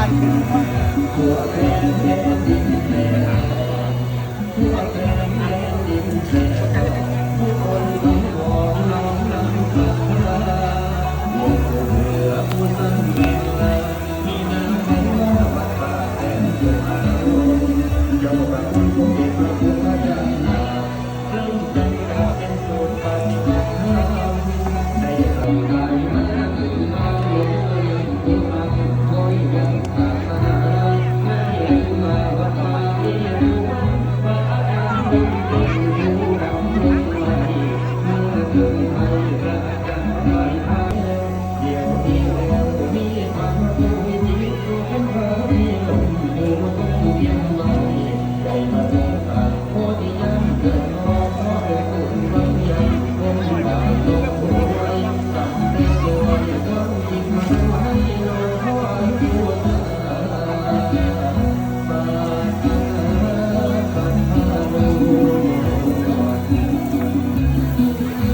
อย Mm-hmm.